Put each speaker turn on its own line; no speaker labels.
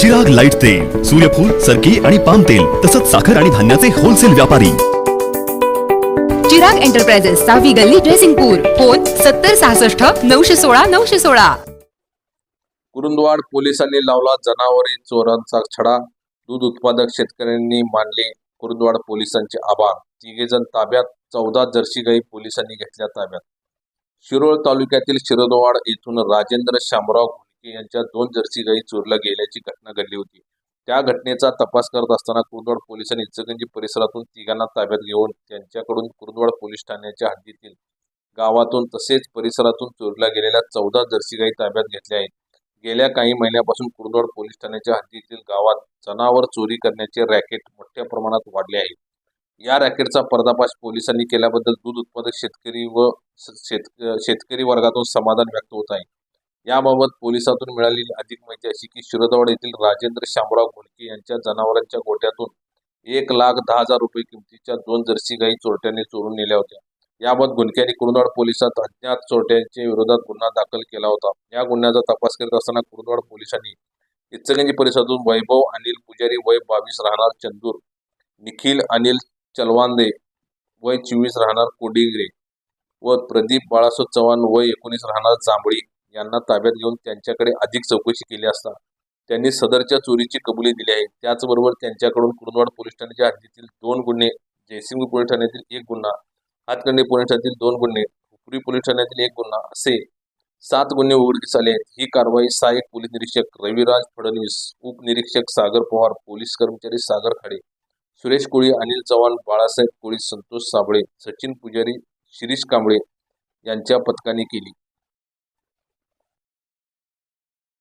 Chirag light तेल सूर्यफूल सरकी आणि पाम तेल तसंच साखर आणि धान्याचे होलसेल व्यापारी.
चिराग एंटरप्राइजेस सहावी गल्ली ड्रेसिंगपूर फोन सत्तर सहासष्ट नऊशे सोळा नऊशे सोळा.
कुरुंदवाड पोलिसांनी लावला जनावरे चोरांचा छडा. दूध उत्पादक शेतकऱ्यांनी मानले कुरुंदवाड पोलिसांचे आभार. तिघे जण ताब्यात चौदा जर्सी गाई पोलिसांनी घेतल्या ताब्यात. शिरोळ तालुक्यातील शिरोदवाड येथून राजेंद्र शामराव शेळके यांच्या दोन जर्सी गाई चोरल्या गेल्याची घटना घडली होती. त्या घटनेचा तपास करत असताना कुरुंदवाड पोलिसांनी इचलकरंजी परिसरातून तिघांना ताब्यात घेऊन त्यांच्याकडून कुरुंदवाड पोलीस ठाण्याच्या हद्दीतील गावातून तसेच परिसरातून चोरल्या गेलेल्या चौदा जर्सी गाई ताब्यात घेतल्या आहेत. गेल्या काही महिन्यापासून कुरुंदवाड पोलीस ठाण्याच्या हद्दीतील गावात जनावर चोरी करण्याचे रॅकेट मोठ्या प्रमाणात वाढले आहे. या रॅकेटचा पर्दाफाश पोलिसांनी केल्याबद्दल दूध उत्पादक शेतकरी व शेत शेतकरी वर्गातून समाधान व्यक्त होत आहे. याबाबत पोलिसातून मिळालेली अधिक माहिती अशी की शिरोदवाड येथील राजेंद्र शामराव घोडके यांच्या जनावरांच्या गोट्यातून एक लाख दहा हजार रुपये किमतीच्या दोन जर्सी गाई चोरट्यांनी चोरून नेल्या होत्या. याबाबत गुन्ह्याने कुरुंदवाड पोलिसात अज्ञात चोरट्यांच्या विरोधात गुन्हा दाखल केला होता. या गुन्ह्याचा तपास करत असताना कुरुंदवाड पोलिसांनी इचलकरंजी परिसरातून वैभव अनिल पुजारी वय बावीस राहणार चंदूर निखिल अनिल चलवांदे वय चोवीस राहणार कोडिग्रे व प्रदीप बाळासो चव्हाण वय एकोणीस राहणार जांभळी. यांना ताब्यात घेऊन त्यांच्याकडे अधिक चौकशी केली असता त्यांनी सदरच्या चोरीची कबुली दिली आहे. त्याचबरोबर त्यांच्याकडून कुरुंदवाड पोलीस ठाण्याच्या हद्दीतील दोन गुन्हे जयसिंग पोलीस ठाण्यातील एक गुन्हा हातकंडी पोलीस ठाण्यातील दोन गुन्हे हुपरी पोलीस ठाण्यातील एक गुन्हा असे सात गुन्हे उघडकीस आले आहेत. ही कारवाई सहाय्यक पोलीस निरीक्षक रविराज फडणवीस उपनिरीक्षक सागर पवार पोलीस कर्मचारी सागर खाडे सुरेश कोळी अनिल चव्हाण बाळासाहेब कोळी संतोष साबळे सचिन पुजारी शिरीष कांबळे यांच्या पथकाने केली.